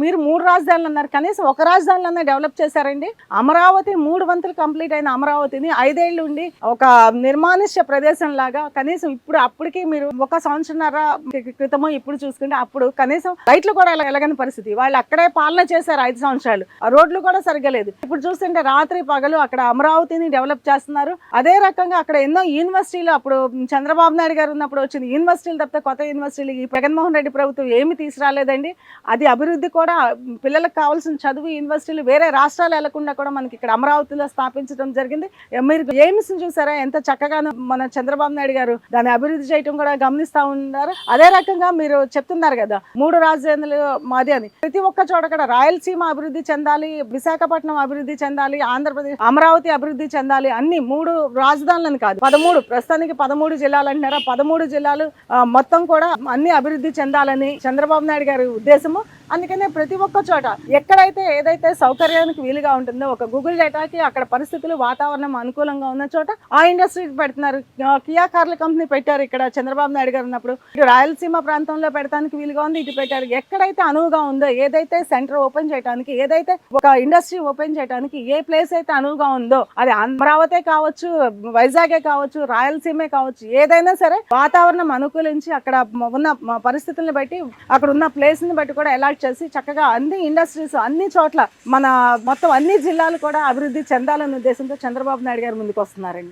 మీరు మూడు రాజధానులు అన్నారు. కనీసం ఒక రాజధానిలో డెవలప్ చేశారండి. అమరావతి మూడు వంతులు కంప్లీట్ అయిన అమరావతిని ఐదేళ్ళు ఉండి ఒక నిర్మానుష్య ప్రదేశం లాగా కనీసం ఇప్పుడు అప్పటికి మీరు ఒక సంవత్సరంన్నర క్రితమో ఇప్పుడు చూసుకుంటే అప్పుడు కనీసం లైట్లు కూడా ఎల- ఎలగని పరిస్థితి. వాళ్ళు అక్కడే పాలన చేశారు ఐదు సంవత్సరాలు. ఆ రోడ్లు కూడా సరిగ్గా లేదు. ఇప్పుడు చూస్తుంటే రాత్రి పగలు అక్కడ అమరావతిని డెవలప్ చేస్తున్నారు. అదే రకంగా అక్కడ ఎన్నో యూనివర్సిటీలు అప్పుడు చంద్రబాబు నాయుడు గారు ఉన్నప్పుడు వచ్చింది. యూనివర్సిటీలు తప్పితే కొత్త యూనివర్సిటీలు ఈ జగన్మోహన్ రెడ్డి ప్రభుత్వం ఏమి తీసుకురాలేదండి. అది అభివృద్ధి కూడా పిల్లలకు కావాల్సిన చదువు యూనివర్సిటీలు వేరే రాష్ట్రాలు వెళ్ళకుండా కూడా మనకి ఇక్కడ అమరావతిలో స్థాపించడం జరిగింది. మీరు ఎయిమ్స్ చూసారా? ఎంత చక్కగానో మన చంద్రబాబు నాయుడు గారు దాన్ని అభివృద్ధి చేయడం కూడా గమనిస్తా ఉన్నారు. అదే రకంగా మీరు చెప్తున్నారు కదా మూడు రాజధానులు మాది అని. ప్రతి ఒక్క చోట కూడా రాయలసీమ అభివృద్ధి చెందాలి విశాఖపట్నం అభివృద్ధి చెందాలి ఆంధ్రప్రదేశ్ అమరావతి అభివృద్ధి చెందాలి అన్ని మూడు రాజధానులని కాదు. పదమూడు ప్రస్తుతానికి పదమూడు జిల్లాలు అంటున్నారా? పదమూడు జిల్లాలు మొత్తం కూడా అన్ని అభివృద్ధి చెందాలని చంద్రబాబు నాయుడు గారి ఉద్దేశము. అందుకనే ప్రతి ఒక్క చోట ఎక్కడైతే ఏదైతే సౌకర్యానికి వీలుగా ఉంటుందో ఒక గూగుల్ డేటాకి అక్కడ పరిస్థితులు వాతావరణం అనుకూలంగా ఉన్న చోట ఆ ఇండస్ట్రీ పెడుతున్నారు. కియా కార్ల కంపెనీ పెట్టారు ఇక్కడ చంద్రబాబు నాయుడు గారు ఉన్నప్పుడు. ఇటు రాయలసీమ ప్రాంతంలో పెడతానికి వీలుగా ఉంది ఇటు పెట్టారు. ఎక్కడైతే అనువుగా ఉందో ఏదైతే సెంటర్ ఓపెన్ చేయడానికి ఏదైతే ఒక ఇండస్ట్రీ ఓపెన్ చేయడానికి ఏ ప్లేస్ అయితే అనువుగా ఉందో అది అమరావతే కావచ్చు వైజాగే కావచ్చు రాయలసీమే కావచ్చు ఏదైనా సరే వాతావరణం అనుకూలించి అక్కడ ఉన్న పరిస్థితులను బట్టి అక్కడ ఉన్న ప్లేస్ని బట్టి కూడా అలాట్ చేసి చక్క చక్కగా అన్ని ఇండస్ట్రీస్ అన్ని చోట్ల మన మొత్తం అన్ని జిల్లాలు కూడా అభివృద్ధి చెందాలనే ఉద్దేశంతో చంద్రబాబు నాయుడు గారు ముందుకు వస్తున్నారండి.